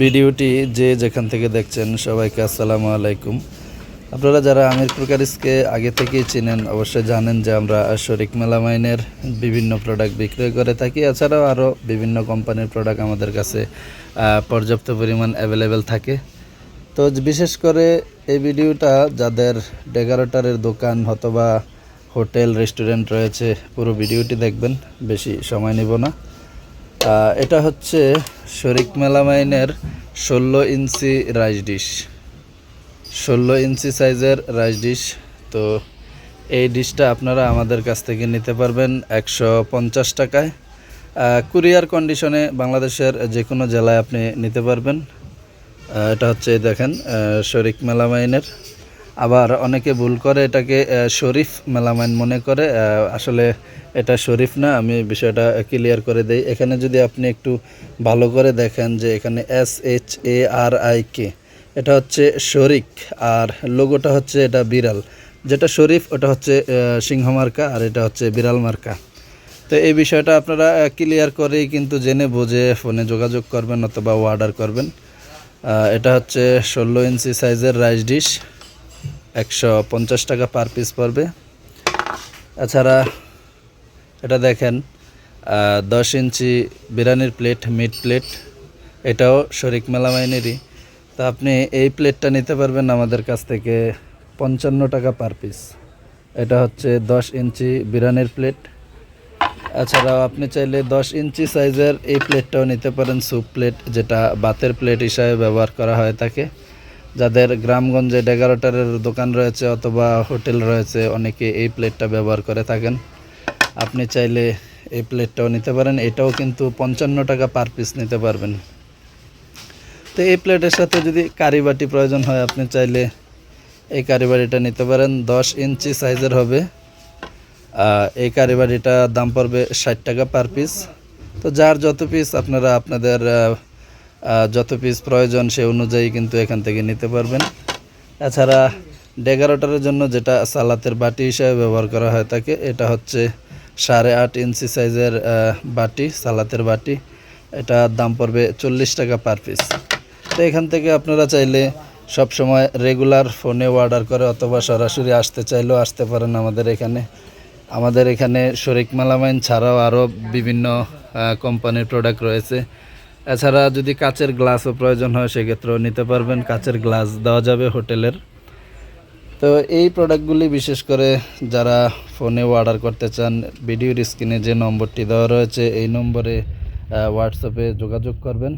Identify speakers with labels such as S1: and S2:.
S1: ভিডিওটি যে যেখান থেকে দেখছেন সবাইকে আসসালামু আলাইকুম। আপনারা যারা আমির প্রকারিসকে আগে থেকেই চিনেন, অবশ্যই জানেন যে আমরা শরিক মেলামাইনের বিভিন্ন প্রোডাক্ট বিক্রয় করে থাকি। এছাড়াও আরও বিভিন্ন কোম্পানির প্রোডাক্ট আমাদের কাছে পর্যাপ্ত পরিমাণ অ্যাভেলেবেল থাকে। তো বিশেষ করে এই ভিডিওটা যাদের ডেগারোটারের দোকান অথবা হোটেল, রেস্টুরেন্ট রয়েছে, পুরো ভিডিওটি দেখবেন। বেশি সময় নেব না। এটা হচ্ছে শরিক মেলামাইনের ষোলো ইঞ্চি রাইস ডিশ। ষোলো ইঞ্চি সাইজের রাইস ডিশ। তো এই ডিশটা আপনারা আমাদের কাছ থেকে নিতে পারবেন একশো পঞ্চাশ টাকায়। কুরিয়ার কন্ডিশনে বাংলাদেশের যে কোনো জেলায় আপনি নিতে পারবেন। এটা হচ্ছে দেখেন শরিক মেলামাইনের। আবার অনেকে ভুল করে, এটাকে শরীফ মেলামাইন মনে করে আসলে এটা শরীফ না, আমি বিষয়টা ক্লিয়ার করে দেই। এখানে যদি আপনি একটু ভালো করে দেখেন যে এখানে S H A R I K এটা হচ্ছে শরিক, আর লোগোটা হচ্ছে এটা বিড়াল। যেটা শরীফ, ওটা হচ্ছে সিংহ মার্কা, আর এটা হচ্ছে বিড়াল মার্কা। তো এই বিষয়টা আপনারা ক্লিয়ার করেই কিন্তু জেনে বুঝে ফোনে যোগাযোগ করবেন অথবা অর্ডার করবেন। এটা হচ্ছে ষোলো ইঞ্চি সাইজের রাইস ডিশ একশো পঞ্চাশ টাকা পার পিস পড়বে। এছাড়া এটা দেখেন দশ ইঞ্চি বিরিয়ানির প্লেট মিট প্লেট এটাও শরিক মেলামাইনেরই। তো আপনি এই প্লেটটা নিতে পারবেন আমাদের কাছ থেকে পঞ্চান্ন টাকা পার পিস এটা হচ্ছে দশ ইঞ্চি বিরিয়ানির প্লেট এছাড়াও আপনি চাইলে দশ ইঞ্চি সাইজের এই প্লেটটাও নিতে পারেন স্যুপ প্লেট যেটা বাতের প্লেট হিসাবে ব্যবহার করা হয় থাকে যাদের গ্রামগঞ্জে ডেগারোটারের দোকান রয়েছে অথবা হোটেল রয়েছে, অনেকে এই প্লেটটা ব্যবহার করে থাকেন। আপনি চাইলে এই প্লেটটাও নিতে পারেন। এটাও কিন্তু পঞ্চান্ন টাকা পার পিস নিতে পারবেন। তো এই প্লেটের সাথে যদি কারিবাটি প্রয়োজন হয়, আপনি চাইলে এই কারিবাটিটা নিতে পারেন। দশ ইঞ্চি সাইজের হবে। এই কারিবাটিটা দাম পড়বে ষাট টাকা পার পিস। তো যার যত পিস আপনারা আপনাদের যত পিস প্রয়োজন সে অনুযায়ী কিন্তু এখান থেকে নিতে পারবেন। এছাড়া ডেগারোটারের জন্য যেটা সালাতের বাটি হিসাবে ব্যবহার করা হয় থাকে এটা হচ্ছে সাড়ে আট ইঞ্চি সাইজের বাটি, সালাতের বাটি। এটার দাম পড়বে চল্লিশ টাকা পার পিস তো এখান থেকে আপনারা চাইলে সব সময় রেগুলার ফোনে অর্ডার করে অথবা সরাসরি আসতে চাইলেও আসতে পারেন আমাদের এখানে। আমাদের এখানে শরিক মালামাইন ছাড়াও আরও বিভিন্ন কোম্পানির প্রোডাক্ট রয়েছে। এছাড়া যদি কাচের গ্লাসও প্রয়োজন হয়, সেক্ষেত্রেও নিতে পারবেন। কাচের গ্লাস দেওয়া যাবে হোটেলের। তো এই প্রোডাক্টগুলি বিশেষ করে যারা ফোনে অর্ডার করতে চান, ভিডিওর স্ক্রিনে যে নম্বরটি দেওয়া রয়েছে, এই নম্বরে হোয়াটসঅ্যাপে যোগাযোগ করবেন।